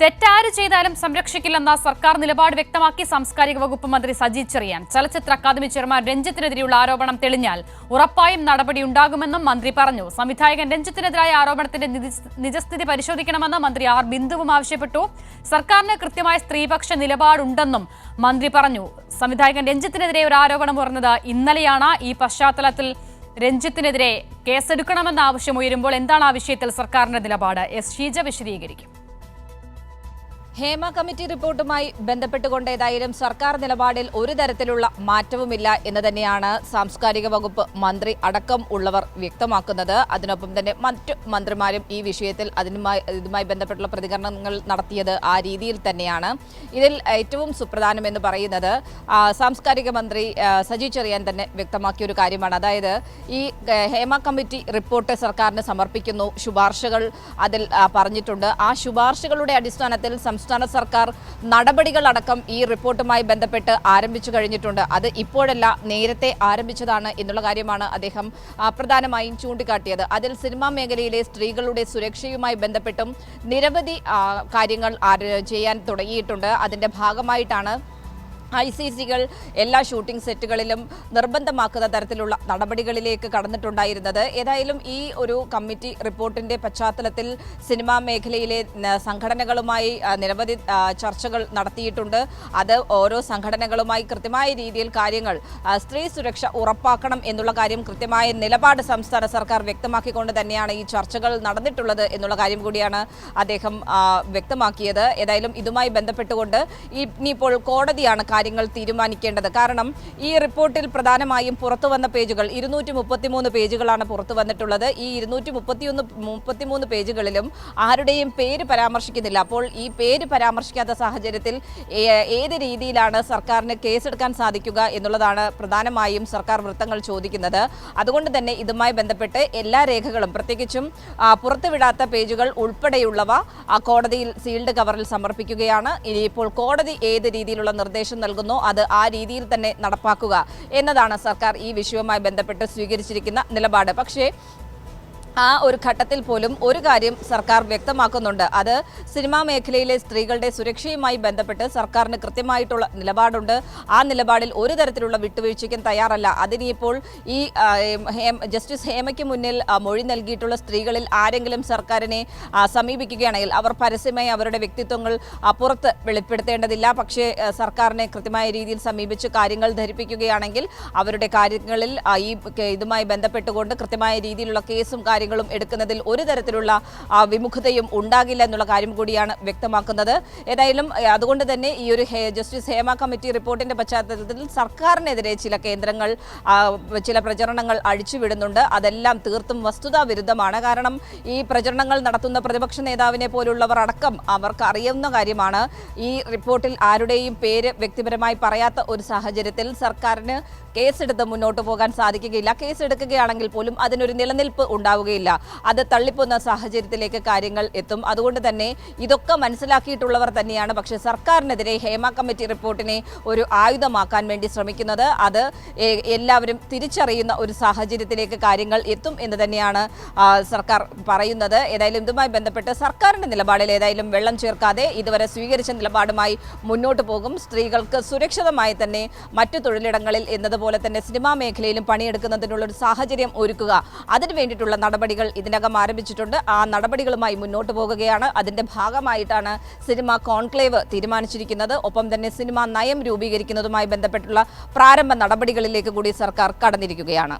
തെറ്റാര് ചെയ്താലും സംരക്ഷിക്കില്ലെന്ന സർക്കാർ നിലപാട് വ്യക്തമാക്കി സാംസ്കാരിക വകുപ്പ് മന്ത്രി സജി ചെറിയാൻ. ചലച്ചിത്ര അക്കാദമി ചെയർമാൻ രഞ്ജിത്തിനെതിരെയുള്ള ആരോപണം തെളിഞ്ഞാൽ ഉറപ്പായും നടപടിയുണ്ടാകുമെന്നും മന്ത്രി പറഞ്ഞു. സംവിധായകൻ രഞ്ജിത്തിനെതിരായ ആരോപണത്തിന്റെ നിജസ്ഥിതി പരിശോധിക്കണമെന്ന് മന്ത്രി ആർ ബിന്ദുവും ആവശ്യപ്പെട്ടു. സർക്കാരിന് കൃത്യമായ സ്ത്രീപക്ഷ നിലപാടുണ്ടെന്നും മന്ത്രി പറഞ്ഞു. സംവിധായകൻ രഞ്ജിത്തിനെതിരെ ഒരു ആരോപണം ഉയർന്നത് ഇന്നലെയാണ്. ഈ പശ്ചാത്തലത്തിൽ രഞ്ജിത്തിനെതിരെ കേസെടുക്കണമെന്ന ആവശ്യം ഉയരുമ്പോൾ എന്താണ് ആ വിഷയത്തിൽ സർക്കാരിന്റെ നിലപാട്? എസ് ഷീജ വിശദീകരിക്കും. ഹേമ കമ്മിറ്റി റിപ്പോർട്ടുമായി ബന്ധപ്പെട്ടുകൊണ്ട് ഏതായാലും സർക്കാർ നിലപാടിൽ ഒരു തരത്തിലുള്ള മാറ്റവുമില്ല എന്ന് തന്നെയാണ് സാംസ്കാരിക വകുപ്പ് മന്ത്രി അടക്കം ഉള്ളവർ വ്യക്തമാക്കുന്നത്. അതിനൊപ്പം തന്നെ മറ്റു മന്ത്രിമാരും ഈ വിഷയത്തിൽ അതിനുമായി ഇതുമായി ബന്ധപ്പെട്ടുള്ള പ്രതികരണങ്ങൾ നടത്തിയത് ആ രീതിയിൽ തന്നെയാണ്. ഇതിൽ ഏറ്റവും സുപ്രധാനം എന്ന് പറയുന്നത് സാംസ്കാരിക മന്ത്രി സജി ചെറിയാൻ തന്നെ വ്യക്തമാക്കിയ ഒരു കാര്യമാണ്. അതായത് ഈ ഹേമ കമ്മിറ്റി റിപ്പോർട്ട് സർക്കാരിന് സമർപ്പിക്കുന്നു ശുപാർശകൾ അതിൽ പറഞ്ഞിട്ടുണ്ട്. ആ ശുപാർശകളുടെ അടിസ്ഥാനത്തിൽ സംസ്ഥാന സർക്കാർ നടപടികളടക്കം ഈ റിപ്പോർട്ടുമായി ബന്ധപ്പെട്ട് ആരംഭിച്ചു കഴിഞ്ഞിട്ടുണ്ട്. അത് ഇപ്പോഴല്ല നേരത്തെ ആരംഭിച്ചതാണ് എന്നുള്ള കാര്യമാണ് അദ്ദേഹം പ്രധാനമായും ചൂണ്ടിക്കാട്ടിയത്. അതിൽ സിനിമാ മേഖലയിലെ സ്ത്രീകളുടെ സുരക്ഷയുമായി ബന്ധപ്പെട്ടും നിരവധി കാര്യങ്ങൾ ചെയ്യാൻ തുടങ്ങിയിട്ടുണ്ട്. അതിന്റെ ഭാഗമായിട്ടാണ് ഐ സി സികൾ എല്ലാ ഷൂട്ടിംഗ് സെറ്റുകളിലും നിർബന്ധമാക്കുന്ന തരത്തിലുള്ള നടപടികളിലേക്ക് കടന്നിട്ടുണ്ടായിരുന്നത്. ഏതായാലും ഈ ഒരു കമ്മിറ്റി റിപ്പോർട്ടിന്റെ പശ്ചാത്തലത്തിൽ സിനിമാ മേഖലയിലെ സംഘടനകളുമായി നിരവധി ചർച്ചകൾ നടത്തിയിട്ടുണ്ട്. അത് ഓരോ സംഘടനകളുമായി കൃത്യമായ രീതിയിൽ കാര്യങ്ങൾ സ്ത്രീ സുരക്ഷ ഉറപ്പാക്കണം എന്നുള്ള കാര്യം കൃത്യമായ നിലപാട് സംസ്ഥാന സർക്കാർ വ്യക്തമാക്കിക്കൊണ്ട് തന്നെയാണ് ഈ ചർച്ചകൾ നടന്നിട്ടുള്ളത് എന്നുള്ള കാര്യം കൂടിയാണ് അദ്ദേഹം വ്യക്തമാക്കിയത്. ഏതായാലും ഇതുമായി ബന്ധപ്പെട്ടുകൊണ്ട് ഇനിയിപ്പോൾ കോടതിയാണ് കാര്യങ്ങൾ തീരുമാനിക്കേണ്ടത്. കാരണം ഈ റിപ്പോർട്ടിൽ പ്രധാനമായും പുറത്തു വന്ന പേജുകൾ ഇരുന്നൂറ്റി മുപ്പത്തിമൂന്ന് പേജുകളാണ് പുറത്തു വന്നിട്ടുള്ളത് ഈ ഇരുന്നൂറ്റി മുപ്പത്തിയൊന്ന് മുപ്പത്തിമൂന്ന് പേജുകളിലും ആരുടെയും പേര് പരാമർശിക്കുന്നില്ല. അപ്പോൾ ഈ പേര് പരാമർശിക്കാത്ത സാഹചര്യത്തിൽ ഏത് രീതിയിലാണ് സർക്കാരിന് കേസെടുക്കാൻ സാധിക്കുക എന്നുള്ളതാണ് പ്രധാനമായും സർക്കാർ വൃത്തങ്ങൾ ചോദിക്കുന്നത്. അതുകൊണ്ട് തന്നെ ഇതുമായി ബന്ധപ്പെട്ട് എല്ലാ രേഖകളും പ്രത്യേകിച്ചും പുറത്തുവിടാത്ത പേജുകൾ ഉൾപ്പെടെയുള്ളവ കോടതിയിൽ സീൽഡ് കവറിൽ സമർപ്പിക്കുകയാണ്. ഇനിയിപ്പോൾ കോടതി ഏത് രീതിയിലുള്ള നിർദ്ദേശം നൽകുന്നോ. അത് ആ രീതിയിൽ തന്നെ നടപ്പാക്കുക എന്നതാണ് സർക്കാർ ഈ വിഷയവുമായി ബന്ധപ്പെട്ട് സ്വീകരിച്ചിരിക്കുന്ന നിലപാട്. പക്ഷേ ആ ഒരു ഘട്ടത്തിൽ പോലും ഒരു കാര്യം സർക്കാർ വ്യക്തമാക്കുന്നുണ്ട്. അത് സിനിമാ മേഖലയിലെ സ്ത്രീകളുടെ സുരക്ഷയുമായി ബന്ധപ്പെട്ട് സർക്കാരിന് കൃത്യമായിട്ടുള്ള നിലപാടുണ്ട്. ആ നിലപാടിൽ ഒരു തരത്തിലുള്ള വിട്ടുവീഴ്ചയ്ക്കും തയ്യാറല്ല. അതിനിപ്പോൾ ഈ ജസ്റ്റിസ് ഹേമയ്ക്ക് മുന്നിൽ മൊഴി നൽകിയിട്ടുള്ള സ്ത്രീകളിൽ ആരെങ്കിലും സർക്കാരിനെ സമീപിക്കുകയാണെങ്കിൽ അവർ പരസ്യമായി അവരുടെ വ്യക്തിത്വങ്ങൾ പുറത്ത് വെളിപ്പെടുത്തേണ്ടതില്ല. പക്ഷേ സർക്കാരിനെ കൃത്യമായ രീതിയിൽ സമീപിച്ച് കാര്യങ്ങൾ ധരിപ്പിക്കുകയാണെങ്കിൽ അവരുടെ കാര്യങ്ങളിൽ ഈ ഇതുമായി ബന്ധപ്പെട്ടുകൊണ്ട് കൃത്യമായ രീതിയിലുള്ള കേസും കാര്യങ്ങളും എടുക്കുന്നതിൽ ഒരു തരത്തിലുള്ള വിമുഖതയും ഉണ്ടാകില്ല എന്നുള്ള കാര്യം കൂടിയാണ് വ്യക്തമാക്കുന്നത്. ഏതായാലും അതുകൊണ്ട് തന്നെ ഈ ഒരു ജസ്റ്റിസ് ഹേമ കമ്മിറ്റി റിപ്പോർട്ടിന്റെ പശ്ചാത്തലത്തിൽ സർക്കാരിനെതിരെ ചില കേന്ദ്രങ്ങൾ ചില പ്രചരണങ്ങൾ അഴിച്ചുവിടുന്നുണ്ട്. അതെല്ലാം തീർത്തും വസ്തുതാ വിരുദ്ധമാണ്. കാരണം ഈ പ്രചരണങ്ങൾ നടത്തുന്ന പ്രതിപക്ഷ നേതാവിനെ പോലുള്ളവർ അടക്കം അവർക്ക് അറിയുന്ന കാര്യമാണ്. ഈ റിപ്പോർട്ടിൽ ആരുടെയും പേര് വ്യക്തിപരമായി പറയാത്ത ഒരു സാഹചര്യത്തിൽ സർക്കാരിന് കേസെടുത്ത് മുന്നോട്ട് പോകാൻ സാധിക്കുകയില്ല. കേസെടുക്കുകയാണെങ്കിൽ പോലും അതിനൊരു നിലനിൽപ്പ് ഉണ്ടാവുകയില്ല അത് തള്ളിപ്പോന്ന സാഹചര്യത്തിലേക്ക് കാര്യങ്ങൾ എത്തും. അതുകൊണ്ട് തന്നെ ഇതൊക്കെ മനസ്സിലാക്കിയിട്ടുള്ളവർ തന്നെയാണ്. പക്ഷേ സർക്കാരിനെതിരെ ഹേമ കമ്മിറ്റി റിപ്പോർട്ടിനെ ഒരു ആയുധമാക്കാൻ വേണ്ടി ശ്രമിക്കുന്നത്. അത് എല്ലാവരും തിരിച്ചറിയുന്ന ഒരു സാഹചര്യത്തിലേക്ക് കാര്യങ്ങൾ എത്തും എന്ന് തന്നെയാണ് സർക്കാർ പറയുന്നത്. ഏതായാലും ഇതുമായി ബന്ധപ്പെട്ട് സർക്കാരിന്റെ നിലപാടിൽ ഏതായാലും വെള്ളം ചേർക്കാതെ ഇതുവരെ സ്വീകരിച്ച നിലപാടുമായി മുന്നോട്ട് പോകും. സ്ത്രീകൾക്ക് സുരക്ഷിതമായി തന്നെ മറ്റു തൊഴിലിടങ്ങളിൽ എന്നതുപോലെ തന്നെ സിനിമാ മേഖലയിലും പണിയെടുക്കുന്നതിനുള്ള ഒരു സാഹചര്യം ഒരുക്കുക. അതിനു വേണ്ടിയിട്ടുള്ള നടപടികൾ ഇതിനകം ആരംഭിച്ചിട്ടുണ്ട്. ആ നടപടികളുമായി മുന്നോട്ട് പോകുകയാണ്. അതിന്റെ ഭാഗമായിട്ടാണ് സിനിമ കോൺക്ലേവ് തീരുമാനിച്ചിരിക്കുന്നത്. ഒപ്പം തന്നെ സിനിമ നയം രൂപീകരിക്കുന്നതുമായി ബന്ധപ്പെട്ടുള്ള പ്രാരംഭ നടപടികളിലേക്ക് കൂടി സർക്കാർ കടന്നിരിക്കുകയാണ്.